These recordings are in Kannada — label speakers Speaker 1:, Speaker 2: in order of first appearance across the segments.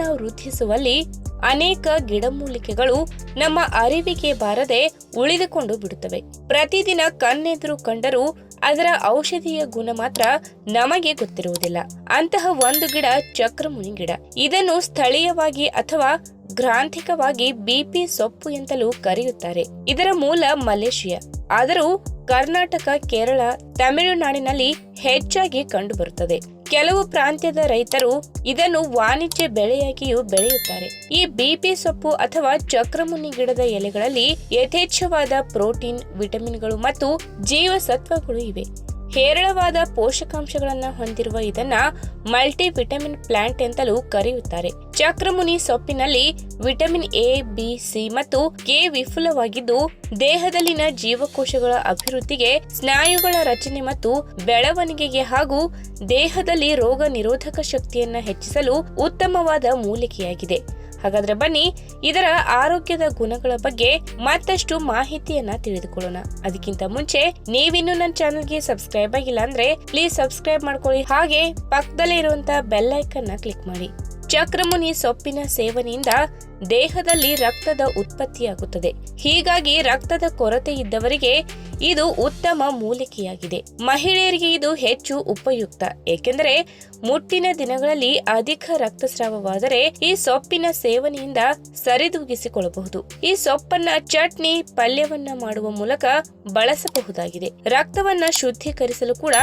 Speaker 1: ವೃದ್ಧಿಸುವಲ್ಲಿ ಅನೇಕ ಗಿಡಮೂಲಿಕೆಗಳು ನಮ್ಮ ಅರಿವಿಗೆ ಬಾರದೆ ಉಳಿದುಕೊಂಡು ಬಿಡುತ್ತವೆ. ಪ್ರತಿದಿನ ಕಣ್ಣೆದುರು ಕಂಡರೂ ಅದರ ಔಷಧೀಯ ಗುಣ ಮಾತ್ರ ನಮಗೆ ಗೊತ್ತಿರುವುದಿಲ್ಲ. ಅಂತಹ ಒಂದು ಗಿಡ ಚಕ್ರಮುನಿ ಗಿಡ. ಇದನ್ನು ಸ್ಥಳೀಯವಾಗಿ ಅಥವಾ ಗ್ರಾಂಥಿಕವಾಗಿ ಬಿಪಿ ಸೊಪ್ಪು ಎಂತಲೂ ಕರೆಯುತ್ತಾರೆ. ಇದರ ಮೂಲ ಮಲೇಷಿಯಾ. ಆದರೂ ಕರ್ನಾಟಕ, ಕೇರಳ, ತಮಿಳುನಾಡಿನಲ್ಲಿ ಹೆಚ್ಚಾಗಿ ಕಂಡುಬರುತ್ತದೆ. ಕೆಲವು ಪ್ರಾಂತ್ಯದ ರೈತರು ಇದನ್ನು ವಾಣಿಜ್ಯ ಬೆಳೆಯಾಗಿಯೂ ಬೆಳೆಯುತ್ತಾರೆ. ಈ ಬಿಪಿ ಸೊಪ್ಪು ಅಥವಾ ಚಕ್ರಮುನಿ ಗಿಡದ ಎಲೆಗಳಲ್ಲಿ ಯಥೇಚ್ಛವಾದ ಪ್ರೋಟೀನ್, ವಿಟಮಿನ್ಗಳು ಮತ್ತು ಜೀವಸತ್ವಗಳು ಇವೆ. ಹೇರಳವಾದ ಪೋಷಕಾಂಶಗಳನ್ನು ಹೊಂದಿರುವ ಇದನ್ನ ಮಲ್ಟಿ ವಿಟಮಿನ್ ಪ್ಲಾಂಟ್ ಎಂತಲೂ ಕರೆಯುತ್ತಾರೆ. ಚಕ್ರಮುನಿ ಸೊಪ್ಪಿನಲ್ಲಿ ವಿಟಮಿನ್ ಎ, ಬಿ, ಸಿ ಮತ್ತು ಕೆ ವಿಫುಲವಾಗಿದ್ದು, ದೇಹದಲ್ಲಿನ ಜೀವಕೋಶಗಳ ಅಭಿವೃದ್ಧಿಗೆ, ಸ್ನಾಯುಗಳ ರಚನೆ ಮತ್ತು ಬೆಳವಣಿಗೆಗೆ ಹಾಗೂ ದೇಹದಲ್ಲಿ ರೋಗ ನಿರೋಧಕ ಶಕ್ತಿಯನ್ನು ಹೆಚ್ಚಿಸಲು ಉತ್ತಮವಾದ ಮೂಲಿಕೆಯಾಗಿದೆ. ಹಾಗಾದ್ರೆ ಬನ್ನಿ ಇದರ ಆರೋಗ್ಯದ ಗುಣಗಳ ಬಗ್ಗೆ ಮತ್ತಷ್ಟು ಮಾಹಿತಿಯನ್ನ ತಿಳಿದುಕೊಳ್ಳೋಣ. ಅದಕ್ಕಿಂತ ಮುಂಚೆ ನೀವಿನ್ನು ನನ್ನ ಚಾನಲ್ಗೆ ಸಬ್ಸ್ಕ್ರೈಬ್ ಆಗಿಲ್ಲ ಅಂದ್ರೆ ಪ್ಲೀಸ್ ಸಬ್ಸ್ಕ್ರೈಬ್ ಮಾಡ್ಕೊಳ್ಳಿ. ಹಾಗೆ ಪಕ್ಕದಲ್ಲೇ ಇರುವಂತ ಬೆಲ್ ಐಕನ್ ಕ್ಲಿಕ್ ಮಾಡಿ. ಚಕ್ರಮುನಿ ಸೊಪ್ಪಿನ ಸೇವನೆಯಿಂದ ದೇಹದಲ್ಲಿ ರಕ್ತದ ಉತ್ಪತ್ತಿಯಾಗುತ್ತದೆ. ಹೀಗಾಗಿ ರಕ್ತದ ಕೊರತೆ ಇದ್ದವರಿಗೆ ಇದು ಉತ್ತಮ ಮೂಲಿಕೆಯಾಗಿದೆ. ಮಹಿಳೆಯರಿಗೆ ಇದು ಹೆಚ್ಚು ಉಪಯುಕ್ತ. ಏಕೆಂದರೆ ಮುಟ್ಟಿನ ದಿನಗಳಲ್ಲಿ ಅಧಿಕ ರಕ್ತಸ್ರಾವವಾದರೆ ಈ ಸೊಪ್ಪಿನ ಸೇವನೆಯಿಂದ ಸರಿದೂಗಿಸಿಕೊಳ್ಳಬಹುದು. ಈ ಸೊಪ್ಪನ್ನ ಚಟ್ನಿ, ಪಲ್ಯವನ್ನ ಮಾಡುವ ಮೂಲಕ ಬಳಸಬಹುದಾಗಿದೆ. ರಕ್ತವನ್ನ ಶುದ್ಧೀಕರಿಸಲು ಕೂಡ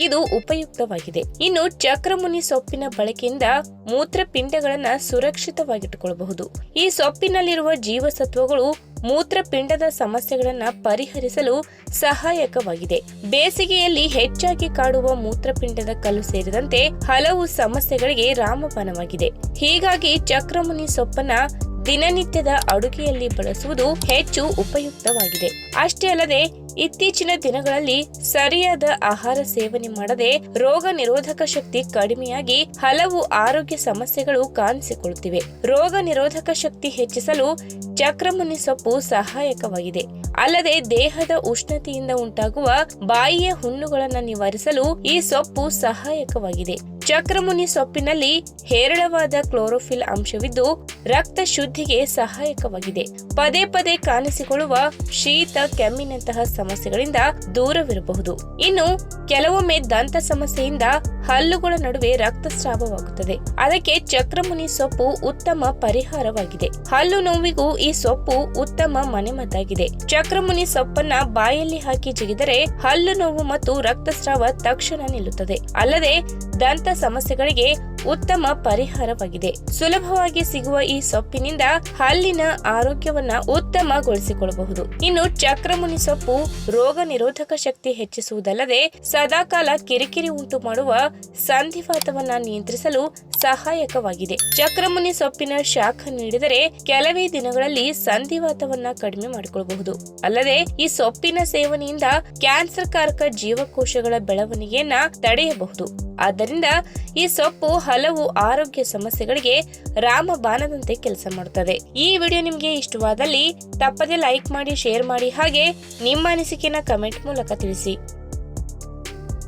Speaker 1: ಇದು ಉಪಯುಕ್ತವಾಗಿದೆ. ಇನ್ನು ಚಕ್ರಮುನಿ ಸೊಪ್ಪಿನ ಬಳಕೆಯಿಂದ ಮೂತ್ರಪಿಂಡಗಳನ್ನ ಸುರಕ್ಷಿತವಾಗಿಟ್ಟುಕೊಳ್ಳಬಹುದು ಈ ಸೊಪ್ಪಿನಲ್ಲಿರುವ ಜೀವಸತ್ವಗಳು ಮೂತ್ರಪಿಂಡದ ಸಮಸ್ಯೆಗಳನ್ನು ಪರಿಹರಿಸಲು ಸಹಾಯಕವಾಗಿದೆ. ಬೇಸಿಗೆಯಲ್ಲಿ ಹೆಚ್ಚಾಗಿ ಕಾಡುವ ಮೂತ್ರಪಿಂಡದ ಕಲ್ಲು ಸೇರಿದಂತೆ ಹಲವು ಸಮಸ್ಯೆಗಳಿಗೆ ರಾಮಬಾಣವಾಗಿದೆ. ಹೀಗಾಗಿ ಚಕ್ರಮುನಿ ಸೊಪ್ಪನ್ನ ದಿನನಿತ್ಯದ ಅಡುಗೆಯಲ್ಲಿ ಬಳಸುವುದು ಹೆಚ್ಚು ಉಪಯುಕ್ತವಾಗಿದೆ. ಅಷ್ಟೇ ಅಲ್ಲದೆ, ಇತ್ತೀಚಿನ ದಿನಗಳಲ್ಲಿ ಸರಿಯಾದ ಆಹಾರ ಸೇವನೆ ಮಾಡದೆ ರೋಗ ನಿರೋಧಕ ಶಕ್ತಿ ಕಡಿಮೆಯಾಗಿ ಹಲವು ಆರೋಗ್ಯ ಸಮಸ್ಯೆಗಳು ಕಾಣಿಸಿಕೊಳ್ಳುತ್ತಿವೆ. ರೋಗ ನಿರೋಧಕ ಶಕ್ತಿ ಹೆಚ್ಚಿಸಲು ಚಕ್ರಮುನಿ ಸೊಪ್ಪು ಸಹಾಯಕವಾಗಿದೆ. ಅಲ್ಲದೆ, ದೇಹದ ಉಷ್ಣತೆಯಿಂದ ಉಂಟಾಗುವ ಬಾಯಿಯ ಹುಣ್ಣುಗಳನ್ನು ನಿವಾರಿಸಲು ಈ ಸೊಪ್ಪು ಸಹಾಯಕವಾಗಿದೆ. ಚಕ್ರಮುನಿ ಸೊಪ್ಪಿನಲ್ಲಿ ಹೇರಳವಾದ ಕ್ಲೋರೋಫಿಲ್ ಅಂಶವಿದ್ದು ರಕ್ತ ಶುದ್ಧಿಗೆ ಸಹಾಯಕವಾಗಿದೆ. ಪದೇ ಪದೇ ಕಾಣಿಸಿಕೊಳ್ಳುವ ಶೀತ, ಕೆಮ್ಮಿನಂತಹ ಸಮಸ್ಯೆಗಳಿಂದ ದೂರವಿರಬಹುದು. ಇನ್ನು ಕೆಲವೊಮ್ಮೆ ದಂತ ಸಮಸ್ಯೆಯಿಂದ ಹಲ್ಲುಗಳ ನಡುವೆ ರಕ್ತಸ್ರಾವವಾಗುತ್ತದೆ. ಅದಕ್ಕೆ ಚಕ್ರಮುನಿ ಸೊಪ್ಪು ಉತ್ತಮ ಪರಿಹಾರವಾಗಿದೆ. ಹಲ್ಲು ನೋವಿಗೂ ಈ ಸೊಪ್ಪು ಉತ್ತಮ ಮನೆಮದ್ದಾಗಿದೆ. ಚಕ್ರಮುನಿ ಸೊಪ್ಪನ್ನ ಬಾಯಲ್ಲಿ ಹಾಕಿ ಜಿಗಿದರೆ ಹಲ್ಲು ನೋವು ಮತ್ತು ರಕ್ತಸ್ರಾವ ತಕ್ಷಣ ನಿಲ್ಲುತ್ತದೆ. ಅಲ್ಲದೆ ದಂತ ಸಮಸ್ಯೆಗಳಿಗೆ ಉತ್ತಮ ಪರಿಹಾರವಾಗಿದೆ. ಸುಲಭವಾಗಿ ಸಿಗುವ ಈ ಸೊಪ್ಪಿನಿಂದ ಹಲ್ಲಿನ ಆರೋಗ್ಯವನ್ನ ಉತ್ತಮಗೊಳಿಸಿಕೊಳ್ಳಬಹುದು ಇನ್ನು ಚಕ್ರಮುನಿ ಸೊಪ್ಪು ರೋಗ ನಿರೋಧಕ ಶಕ್ತಿ ಹೆಚ್ಚಿಸುವುದಲ್ಲದೆ ಸದಾಕಾಲ ಕಿರಿಕಿರಿ ಉಂಟು ಮಾಡುವ ಸಂಧಿವಾತವನ್ನ ನಿಯಂತ್ರಿಸಲು ಸಹಾಯಕವಾಗಿದೆ. ಚಕ್ರಮುನಿ ಸೊಪ್ಪಿನ ಶಾಖ ನೀಡಿದರೆ ಕೆಲವೇ ದಿನಗಳಲ್ಲಿ ಸಂಧಿವಾತವನ್ನ ಕಡಿಮೆ ಮಾಡಿಕೊಳ್ಳಬಹುದು ಅಲ್ಲದೆ ಈ ಸೊಪ್ಪಿನ ಸೇವನೆಯಿಂದ ಕ್ಯಾನ್ಸರ್ ಕಾರಕ ಜೀವಕೋಶಗಳ ಬೆಳವಣಿಗೆಯನ್ನ ತಡೆಯಬಹುದು. ಆದ್ದರಿಂದ ಈ ಸೊಪ್ಪು ಹಲವು ಆರೋಗ್ಯ ಸಮಸ್ಯೆಗಳಿಗೆ ರಾಮಬಾಣದಂತೆ ಕೆಲಸ ಮಾಡುತ್ತದೆ. ಈ ವಿಡಿಯೋ ನಿಮಗೆ ಇಷ್ಟವಾದಲ್ಲಿ ತಪ್ಪದೆ ಲೈಕ್ ಮಾಡಿ, ಶೇರ್ ಮಾಡಿ ಹಾಗೆ ನಿಮ್ಮ ಅನಿಸಿಕೆನ ಕಮೆಂಟ್ ಮೂಲಕ ತಿಳಿಸಿ.